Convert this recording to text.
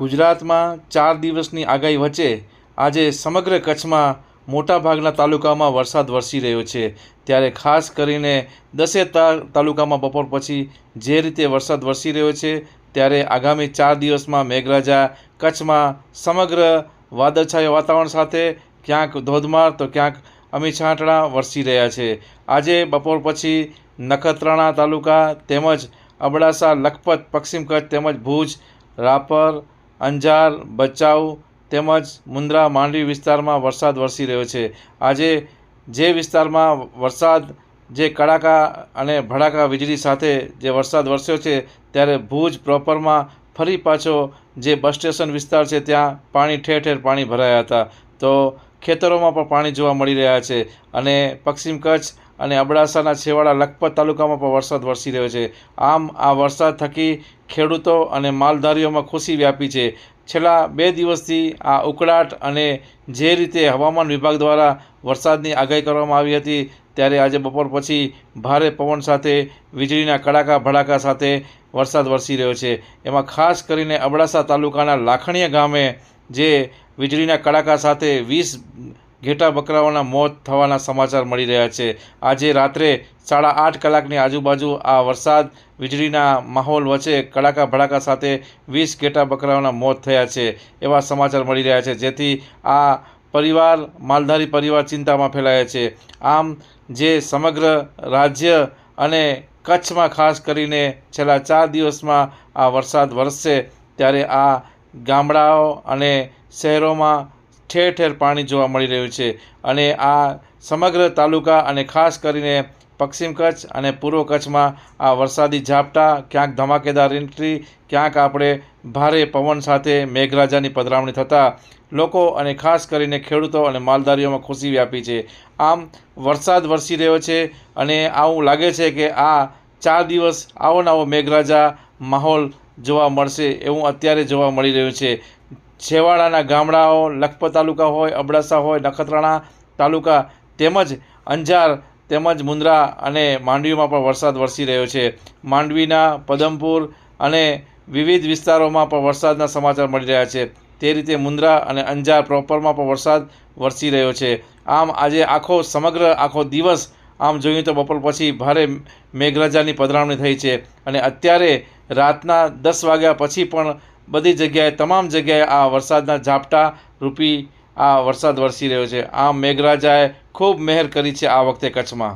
ગુજરાતમાં ચાર દિવસની આગાહી વચ્ચે આજે સમગ્ર કચ્છમાં મોટાભાગના તાલુકામાં વરસાદ વરસી રહ્યો છે. ત્યારે ખાસ કરીને દસે તાલુકામાં બપોર પછી જે રીતે વરસાદ વરસી રહ્યો છે, ત્યારે આગામી ચાર દિવસમાં મેઘરાજા કચ્છમાં સમગ્ર વાદળછાયા વાતાવરણ સાથે ક્યાંક ધોધમાર તો ક્યાંક અમી છાંટણા વરસી રહ્યા છે. આજે બપોર પછી નખત્રાણા તાલુકા તેમજ અબડાસા, લખપત, પશ્ચિમ કચ્છ તેમજ ભુજ, રાપર અંજાર ભચાઉ તેમજ મુન્દ્રા, માંડવી વિસ્તારમાં વરસાદ વરસી રહ્યો છે. આજે જે વિસ્તારમાં વરસાદ, જે કડાકા અને ભડાકા વીજળી સાથે જે વરસાદ વરસ્યો છે, ત્યારે ભુજ પ્રોપરમાં ફરી પાછો જે બસ સ્ટેશન વિસ્તાર છે, ત્યાં પાણી ઠેર ઠેર પાણી ભરાયા હતા. તો ખેતરોમાં પણ પાણી જોવા મળી રહ્યા છે અને પશ્ચિમ કચ્છ અને અબડાસાના છેવાડા લખપત તાલુકામાં પણ વરસાદ વરસી રહ્યો છે. આમ આ વરસાદ થકી ખેડૂતો અને માલધારીઓમાં ખુશી વ્યાપી છે. છેલ્લા બે દિવસથી આ ઉકળાટ અને જે રીતે હવામાન વિભાગ દ્વારા વરસાદની આગાહી કરવામાં આવી હતી, ત્યારે આજે બપોર પછી ભારે પવન સાથે, વીજળીના કડાકા ભડાકા સાથે વરસાદ વરસી રહ્યો છે. એમાં ખાસ કરીને અબડાસા તાલુકાના લાખણીયા ગામે જે વીજળીના કડાકા સાથે વીસ ઘેટા બકરાઓના મોત થવાના સમાચાર મળી રહ્યા છે. આજે રાત્રે સાડા આઠ કલાકની આજુબાજુ આ વરસાદ, વીજળીના માહોલ વચ્ચે કડાકા ભડાકા સાથે વીસ ઘેટા બકરાઓના મોત થયા છે એવા સમાચાર મળી રહ્યા છે. જેથી આ પરિવાર, માલધારી પરિવાર ચિંતામાં ફેલાયા છે. આમ, જે સમગ્ર રાજ્ય અને કચ્છમાં ખાસ કરીને છેલ્લા ચાર દિવસમાં આ વરસાદ વરસશે, ત્યારે આ ગામડાઓ અને શહેરોમાં ઠેર ઠેર પાણી જોવા મળી રહ્યું છે. અને આ સમગ્ર તાલુકા અને ખાસ કરીને પશ્ચિમ કચ્છ અને પૂર્વ કચ્છમાં આ વરસાદી ઝાપટા, ક્યાંક ધમાકેદાર એન્ટ્રી, ક્યાંક આપણે ભારે પવન સાથે મેઘરાજાની પધરામણી થતાં લોકો અને ખાસ કરીને ખેડૂતો અને માલધારીઓમાં ખુશી વ્યાપી છે. આમ વરસાદ વરસી રહ્યો છે અને આવું લાગે છે કે આ ચાર દિવસ આવો નવો મેઘરાજા માહોલ જોવા મળશે એવું અત્યારે જોવા મળી રહ્યું છે. છેવાડાના ગામડાઓ, લખપત તાલુકા હોય, અબડાસા હોય, નખત્રાણા તાલુકા તેમજ અંજાર તેમજ મુન્દ્રા અને માંડવીમાં પણ વરસાદ વરસી રહ્યો છે. માંડવીના પદમપુર અને વિવિધ વિસ્તારોમાં પણ વરસાદના સમાચાર મળી રહ્યા છે. તે રીતે મુન્દ્રા અને અંજાર પ્રોપરમાં પણ વરસાદ વરસી રહ્યો છે. આમ આજે આખો, સમગ્ર આખો દિવસ આમ જોઈએ તો બપોર પછી ભારે મેઘરાજાની પધરામણી થઈ છે અને અત્યારે રાતના દસ વાગ્યા પછી પણ બધી જગ્યાએ, તમામ જગ્યાએ આ વરસાદના ઝાપટા રૂપી આ વરસાદ વરસી રહ્યો છે. આમ મેઘરાજાએ ખૂબ મહેર કરી છે આ વખતે કચ્છમાં.